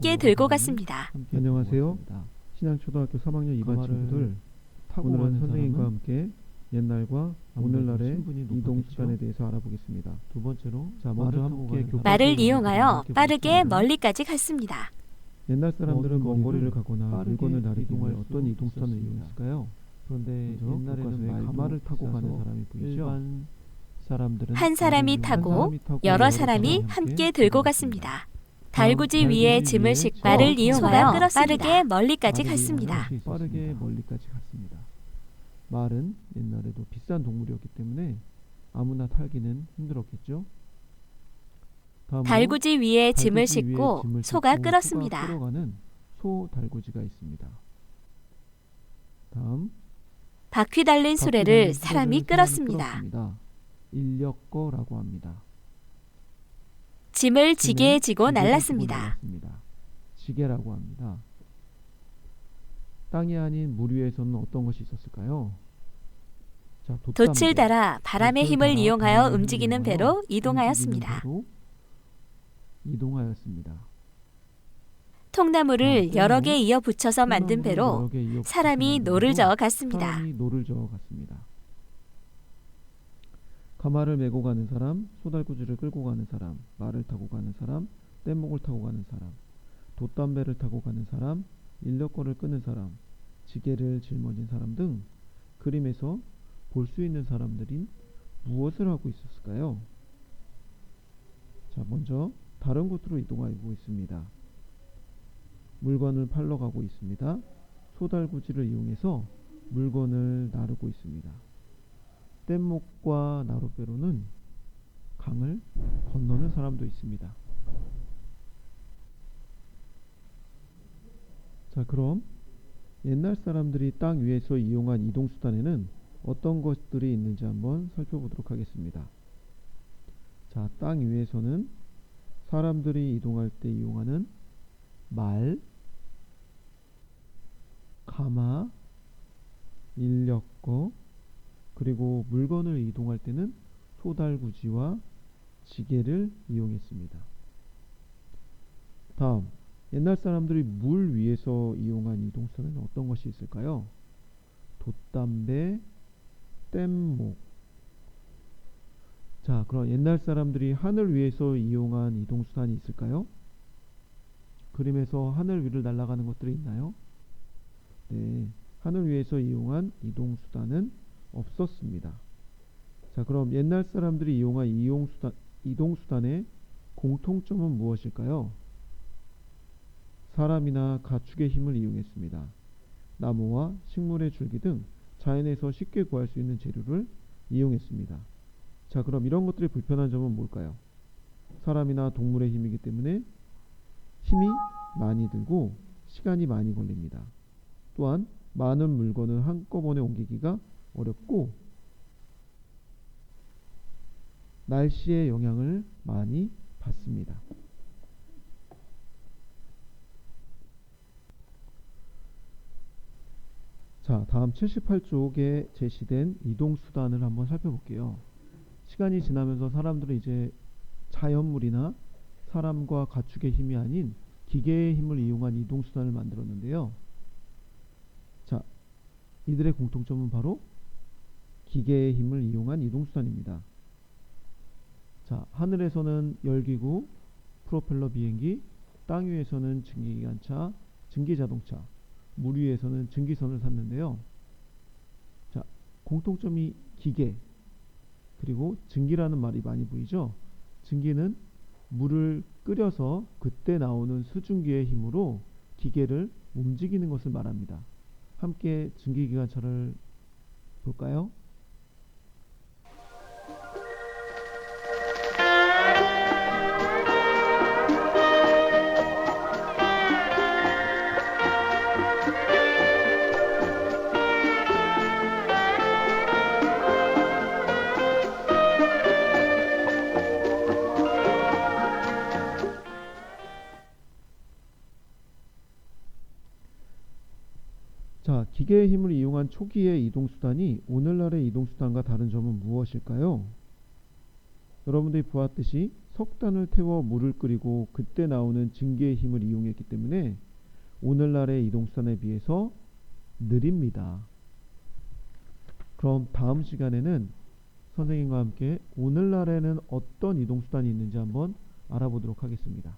함께 들고 갔습니다. 안녕하세요. 신양초등학교 3학년 2반 친구들 오늘은 선생님과 함께 옛날과 오늘날의 이동 수단에 대해서 알아보겠습니다. 두 번째로 자, 먼저 함께 말을 이용하여 빠르게. 멀리까지 갔습니다. 옛날 사람들은 먼먼 거리를 가거나 물건을 나르기 위해 수 어떤 이동 수단을. 이용했을까요? 그런데 옛날에는 가마를 타고 가는 사람이 보이죠? 한 사람이 타고 이용하는 사람이 타고 여러 사람이 함께 함께 들고 들고 갔습니다. 다음, 달구지 위에 짐을 싣고 짐을 말을 이용하여 소가 빠르게 멀리까지 갔습니다. 빠르게 멀리까지 갔습니다. 말은 옛날에도 비싼 동물이었기 때문에 아무나 탈기는 힘들었겠죠. 다음으로 달구지 위에 짐을 달구지 위에 싣고 짐을 소가 싣고 끌었습니다. 끌어가는 소 달구지가 있습니다. 다음 바퀴 달린 바퀴 수레를 달린 사람이 끌었습니다. 끌었습니다. 인력거라고 합니다. 짐을 지게에 지고 날랐습니다. 지게라고 합니다. 땅이 아닌 물 위에서는 어떤 것이 있었을까요? 자. 돛을 달아 바람의 힘을 이용하여 움직이는 배로 이동하였습니다. 이동하였습니다. 통나무를 아, 여러 또개 이어 붙여서 만든 배로 사람이 노를 저어 갔습니다. 가마를 메고 가는 사람, 소달구지를 끌고 가는 사람, 말을 타고 가는 사람, 뗏목을 타고 가는 사람, 돛담배를 타고 가는 사람, 인력거를 끄는 사람, 지게를 짊어진 사람 등 그림에서 볼 수 있는 사람들인 무엇을 하고 있었을까요? 자, 먼저 다른 곳으로 이동하고 있습니다. 물건을 팔러 가고 있습니다. 소달구지를 이용해서 물건을 나르고 있습니다. 뗏목과 나룻배로는 강을 건너는 사람도 있습니다. 자, 그럼 옛날 사람들이 땅 위에서 이용한 이동 수단에는 어떤 것들이 있는지 한번 살펴보도록 하겠습니다. 자, 땅 위에서는 사람들이 이동할 때 이용하는 말, 가마, 인력거, 그리고 물건을 이동할 때는 소달구지와 지게를 이용했습니다. 다음, 옛날 사람들이 물 위에서 이용한 이동수단에는 어떤 것이 있을까요? 돛담배, 뗏목. 자, 그럼 옛날 사람들이 하늘 위에서 이용한 이동수단이 있을까요? 그림에서 하늘 위를 날아가는 것들이 있나요? 네, 하늘 위에서 이용한 이동수단은 없었습니다. 자, 그럼 옛날 사람들이 이용한 이용수단, 이동수단의 공통점은 무엇일까요? 사람이나 가축의 힘을 이용했습니다. 나무와 식물의 줄기 등 자연에서 쉽게 구할 수 있는 재료를 이용했습니다. 자, 그럼 이런 것들이 불편한 점은 뭘까요? 사람이나 동물의 힘이기 때문에 힘이 많이 들고 시간이 많이 걸립니다. 또한 많은 물건을 한꺼번에 옮기기가 어렵고 날씨의 영향을 많이 받습니다. 자, 다음 78쪽에 제시된 이동 수단을 한번 살펴볼게요. 시간이 지나면서 사람들은 이제 자연물이나 사람과 가축의 힘이 아닌 기계의 힘을 이용한 이동 수단을 만들었는데요. 자, 이들의 공통점은 바로 기계의 힘을 이용한 이동 수단입니다. 자, 하늘에서는 열기구, 프로펠러 비행기, 땅 위에서는 증기기관차, 증기자동차, 물 위에서는 증기선을 샀는데요. 자, 공통점이 기계, 그리고 증기라는 말이 많이 보이죠? 증기는 물을 끓여서 그때 나오는 수증기의 힘으로 기계를 움직이는 것을 말합니다. 함께 증기기관차를 볼까요? 자, 기계의 힘을 이용한 초기의 이동 수단이 오늘날의 이동 수단과 다른 점은 무엇일까요? 여러분들이 보았듯이 석탄을 태워 물을 끓이고 그때 나오는 증기의 힘을 이용했기 때문에 오늘날의 이동수단에 비해서 느립니다. 그럼 다음 시간에는 선생님과 함께 오늘날에는 어떤 이동수단이 있는지 한번 알아보도록 하겠습니다.